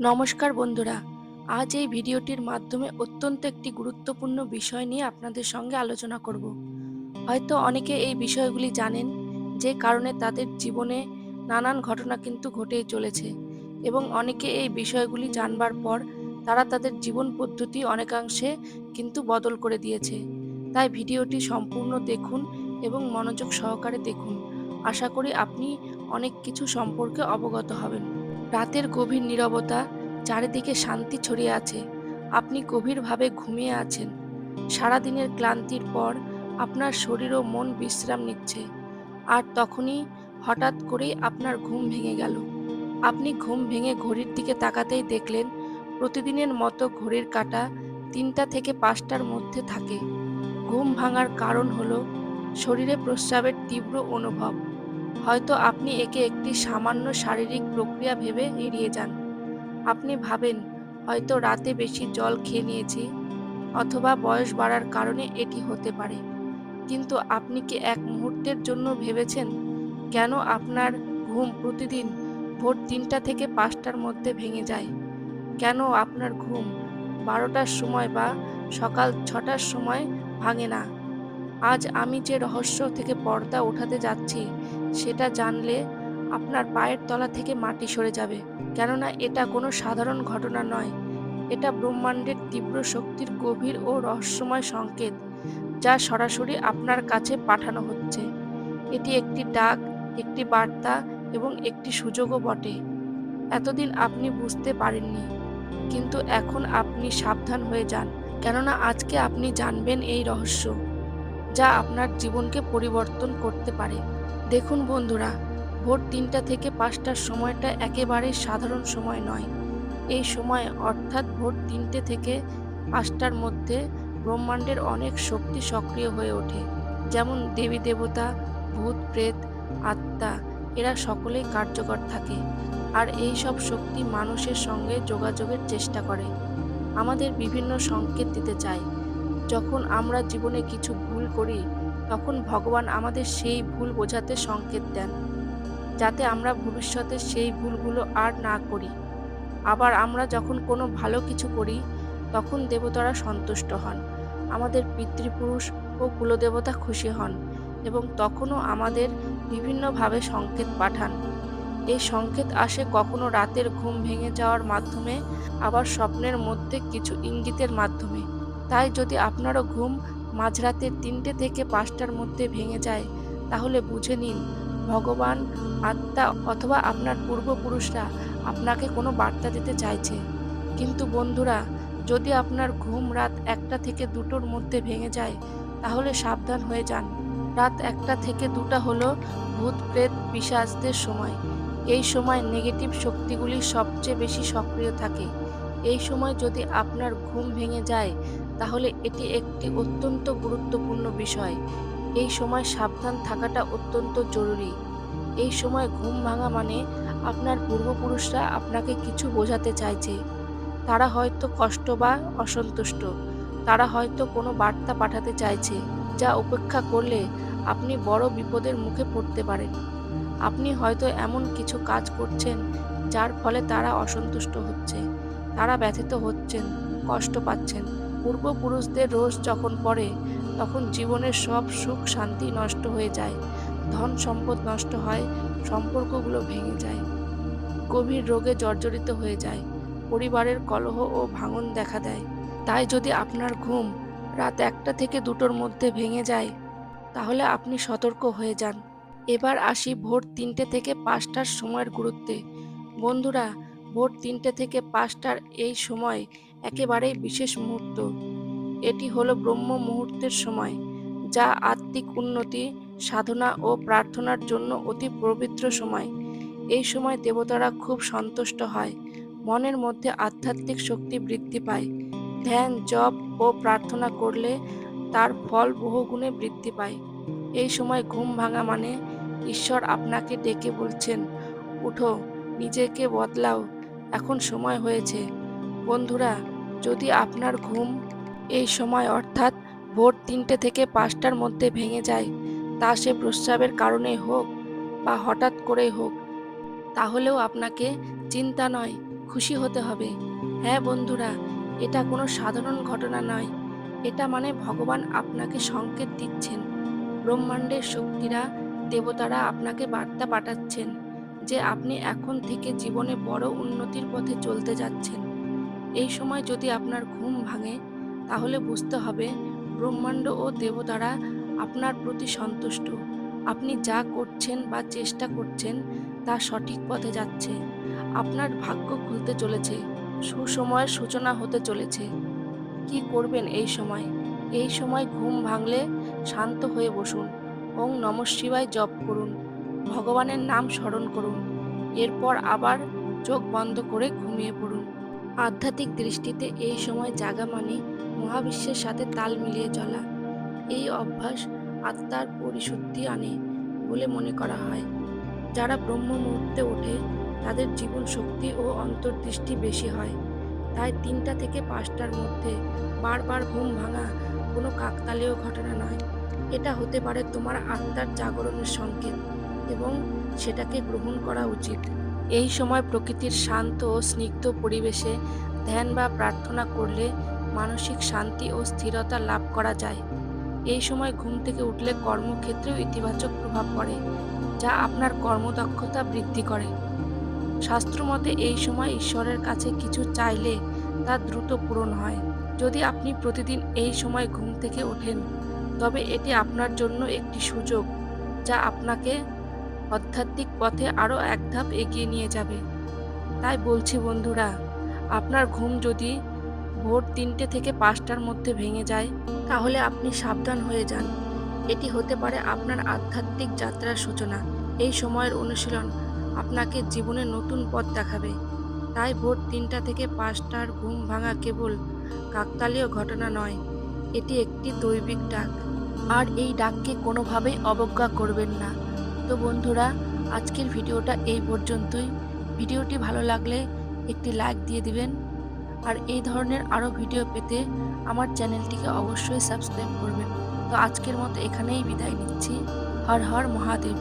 নমস্কার বন্ধুরা, আজ এই ভিডিওটির মাধ্যমে অত্যন্ত একটি গুরুত্বপূর্ণ বিষয় নিয়ে আপনাদের সঙ্গে আলোচনা করব। হয়তো অনেকে এই বিষয়গুলি জানেন যে কারণে তাদের জীবনে নানান ঘটনা কিন্তু ঘটেই চলেছে এবং অনেকে এই বিষয়গুলি জানবার পর তারা তাদের জীবন পদ্ধতি অনেকাংশে কিন্তু বদল করে দিয়েছে। তাই ভিডিওটি সম্পূর্ণ দেখুন এবং মনোযোগ সহকারে দেখুন। আশা করি আপনি অনেক কিছু সম্পর্কে অবগত হবেন। রাতের গভীর নীরবতা চারিদিকে শান্তি ছড়িয়ে আছে। আপনি গভীরভাবে ঘুমিয়ে আছেন। সারাদিনের ক্লান্তির পর আপনার শরীর ও মন বিশ্রাম নিচ্ছে। আর তখনই হঠাৎ করেই আপনার ঘুম ভেঙে গেল। আপনি ঘুম ভেঙে ঘড়ির দিকে তাকাতেই দেখলেন, প্রতিদিনের মতো ঘড়ির কাঁটা তিনটা থেকে পাঁচটার মধ্যে থাকে। ঘুম ভাঙার কারণ হলো শরীরে প্রস্রাবের তীব্র অনুভব। হয়তো আপনি একে একটি সামান্য শারীরিক প্রক্রিয়া ভেবে এড়িয়ে যান। আপনি ভাবেন, হয়তো রাতে বেশি জল খেয়ে নিয়েছি অথবা বয়স বাড়ার কারণে এটি হতে পারে। কিন্তু আপনি কি এক মুহূর্তের জন্য ভেবেছেন, কেন আপনার ঘুম প্রতিদিন ভোর তিনটা থেকে পাঁচটার মধ্যে ভেঙে যায়? কেন আপনার ঘুম বারোটার সময় বা সকাল ছটার সময় ভাঙে না? আজ আমি যে রহস্য থেকে পর্দা ওঠাতে যাচ্ছি, সেটা জানলে আপনার পায়ের তলা থেকে মাটি সরে যাবে। কেননা এটা কোনো সাধারণ ঘটনা নয়। এটা ব্রহ্মাণ্ডের তীব্র শক্তির গভীর ও রহস্যময় সংকেত, যা সরাসরি আপনার কাছে পাঠানো হচ্ছে। এটি একটি ডাক, একটি বার্তা এবং একটি সুযোগও বটে। এতদিন আপনি বুঝতে পারেননি, কিন্তু এখন আপনি সাবধান হয়ে যান। কেননা আজকে আপনি জানবেন এই রহস্য। যা আপনার জীবনকে পরিবর্তন করতে পারে। দেখুন বন্ধুরা, ভোর তিনটা থেকে পাঁচটার সময়টা একেবারে সাধারণ সময় নয়। এই সময় অর্থাৎ ভোর তিনটে থেকে পাঁচটার মধ্যে ব্রহ্মাণ্ডের অনেক শক্তি সক্রিয় হয়ে ওঠে। যেমন দেবী দেবতা, ভূত, প্রেত, আত্মা, এরা সকলেই কার্যকর থাকে। আর এই সব শক্তি মানুষের সঙ্গে যোগাযোগের চেষ্টা করে। আমাদের বিভিন্ন সংকেত দিতে চায়। যখন আমরা জীবনে কিছু ভুল করি, তখন ভগবান আমাদের সেই ভুল বোঝাতে সংকেত দেন, যাতে আমরা ভবিষ্যতে সেই ভুলগুলো আর না করি। আবার আমরা যখন কোনো ভালো কিছু করি, তখন দেবতারা সন্তুষ্ট হন, আমাদের পিতৃপুরুষ ও কুলদেবতা খুশি হন এবং তখনও আমাদের বিভিন্নভাবে সংকেত পাঠান। এই সংকেত আসে কখনো রাতের ঘুম ভেঙে যাওয়ার মাধ্যমে, আবার স্বপ্নের মধ্যে কিছু ইঙ্গিতের মাধ্যমে। তাই যদি আপনারও ঘুম মাঝরাতের তিনটে থেকে পাঁচটার মধ্যে ভেঙে যায়, তাহলে বুঝে নিন, ভগবান, আত্মা অথবা আপনার পূর্বপুরুষরা আপনাকে কোনো বার্তা দিতে চাইছে। কিন্তু বন্ধুরা, যদি আপনার ঘুম রাত একটা থেকে দুটোর মধ্যে ভেঙে যায়, তাহলে সাবধান হয়ে যান। রাত একটা থেকে দুটা হলো ভূত, প্রেত পিসাজদের সময়। এই সময় নেগেটিভ শক্তিগুলি সবচেয়ে বেশি সক্রিয় থাকে। এই সময় যদি আপনার ঘুম ভেঙে যায় তাহলে এটি একটি অত্যন্ত গুরুত্বপূর্ণ বিষয়। এই সময় সাবধান থাকাটা অত্যন্ত জরুরি। এই সময় ঘুম ভাঙা মানে আপনার পূর্বপুরুষরা আপনাকে কিছু বোঝাতে চাইছে। তারা হয়তো কষ্ট বা অসন্তুষ্ট। তারা হয়তো কোনো বার্তা পাঠাতে চাইছে, যা উপেক্ষা করলে আপনি বড় বিপদের মুখে পড়তে পারেন। আপনি হয়তো এমন কিছু কাজ করছেন, যার ফলে তারা অসন্তুষ্ট হচ্ছে। তারা ব্যথিত হচ্ছেন, কষ্ট পাচ্ছেন। পূর্বপুরুষদের রোষ যখন পড়ে, তখন জীবনের সব সুখ শান্তি নষ্ট হয়ে যায়, ধন সম্পদ নষ্ট হয়, সম্পর্কগুলো ভেঙে যায়, গভীর রোগে জর্জরিত হয়ে যায়, পরিবারের কলহ ও ভাঙন দেখা দেয়। তাই যদি আপনার ঘুম রাত একটা থেকে দুটোর মধ্যে ভেঙে যায়, তাহলে আপনি সতর্ক হয়ে যান। এবার আসি ভোর তিনটে থেকে পাঁচটার সময়ের গুরুত্বে। বন্ধুরা, ভোর তিনটে থেকে পাঁচটার এই সময় একেবারেই বিশেষ মুহূর্ত। এটি হলো ব্রহ্ম মুহূর্তের সময়, যা আত্মিক উন্নতি, সাধনা ও প্রার্থনার জন্য অতি পবিত্র সময়। এই সময় দেবতারা খুব সন্তুষ্ট হয়, মনের মধ্যে আধ্যাত্মিক শক্তি বৃদ্ধি পায়। ধ্যান, জপ ও প্রার্থনা করলে তার ফল বহুগুণে বৃদ্ধি পায়। এই সময় ঘুম ভাঙা মানে ঈশ্বর আপনাকে ডেকে বলছেন, উঠো, নিজেকে বদলাও, এখন সময় হয়েছে। বন্ধুরা যদি আপনার ঘুম এই সময় অর্থাৎ ভোর তিনটে থেকে পাঁচটার মধ্যে ভেঙে যায়, তা সে প্রস্রাবের কারণে হোক বা হঠাৎ করেই হোক, তাহলেও আপনাকে চিন্তা নয়, খুশি হতে হবে। হ্যাঁ বন্ধুরা, এটা কোনো সাধারণ ঘটনা নয়। এটা মানে ভগবান আপনাকে সংকেত দিচ্ছেন। ব্রহ্মাণ্ডের শক্তিরা, দেবতারা আপনাকে বার্তা পাঠাচ্ছেন যে আপনি এখন থেকে জীবনে বড় উন্নতির পথে চলতে যাচ্ছেন। এই সময় যদি আপনার ঘুম ভাঙে, তাহলে বুঝতে হবে ব্রহ্মাণ্ড ও দেবতারা আপনার প্রতি সন্তুষ্ট। আপনি যা করছেন বা চেষ্টা করছেন, তা সঠিক পথে যাচ্ছে। আপনার ভাগ্য খুলতে চলেছে, সুসময়ের সূচনা হতে চলেছে। কি করবেন এই সময়? এই সময় ঘুম ভাঙলে শান্ত হয়ে বসুন। ওং নম শিবায় জপ করুন। ভগবানের নাম স্মরণ করুন। এরপর আবার চোখ বন্ধ করে ঘুমিয়ে পড়ুন। আধ্যাত্মিক দৃষ্টিতে এই সময় জাগা মানে মহাবিশ্বের সাথে তাল মিলিয়ে চলা। এই অভ্যাস আত্মার পরিশুদ্ধি আনে বলে মনে করা হয়। যারা ব্রহ্ম মুহূর্তে ওঠে, তাদের জীবন শক্তি ও অন্তর্দৃষ্টি বেশি হয়। তাই তিনটা থেকে পাঁচটার মধ্যে বারবার ঘুম ভাঙা কোনো কাকতালীয় ঘটনা নয়। এটা হতে পারে তোমার আত্মার জাগরণের সংকেত এবং সেটাকে গ্রহণ করা উচিত। এই সময় প্রকৃতির শান্ত ও স্নিগ্ধ পরিবেশে ধ্যান বা প্রার্থনা করলে মানসিক শান্তি ও স্থিরতা লাভ করা যায়। এই সময় ঘুম থেকে উঠলে কর্মক্ষেত্রেও ইতিবাচক প্রভাব পড়ে, যা আপনার কর্মদক্ষতা বৃদ্ধি করে। শাস্ত্রমতে এই সময় ঈশ্বরের কাছে কিছু চাইলে তা দ্রুত পূরণ হয়। যদি আপনি প্রতিদিন এই সময় ঘুম থেকে ওঠেন, তবে এটি আপনার জন্য একটি সুযোগ, যা আপনাকে আধ্যাত্মিক পথে আরও এক ধাপ এগিয়ে নিয়ে যাবে। তাই বলছি বন্ধুরা, আপনার ঘুম যদি ভোর তিনটে থেকে পাঁচটার মধ্যে ভেঙে যায়, তাহলে আপনি সাবধান হয়ে যান। এটি হতে পারে আপনার আধ্যাত্মিক যাত্রার সূচনা। এই সময়ের অনুশীলন আপনাকে জীবনে নতুন পথ দেখাবে। তাই ভোর তিনটা থেকে পাঁচটার ঘুম ভাঙা কেবল কাকতালীয় ঘটনা নয়, এটি একটি দৈবিক ডাক। আর এই ডাককে কোনোভাবেই অবজ্ঞা করবেন না। তো বন্ধুরা, আজকের ভিডিওটা এই পর্যন্তই। ভিডিওটি ভালো লাগলে একটি লাইক দিয়ে দিবেন। আর এই ধরনের আরও ভিডিও পেতে আমার চ্যানেলটিকে অবশ্যই সাবস্ক্রাইব করবেন। তো আজকের মতো এখানেই বিদায় নিচ্ছি। হর হর মহাদেব।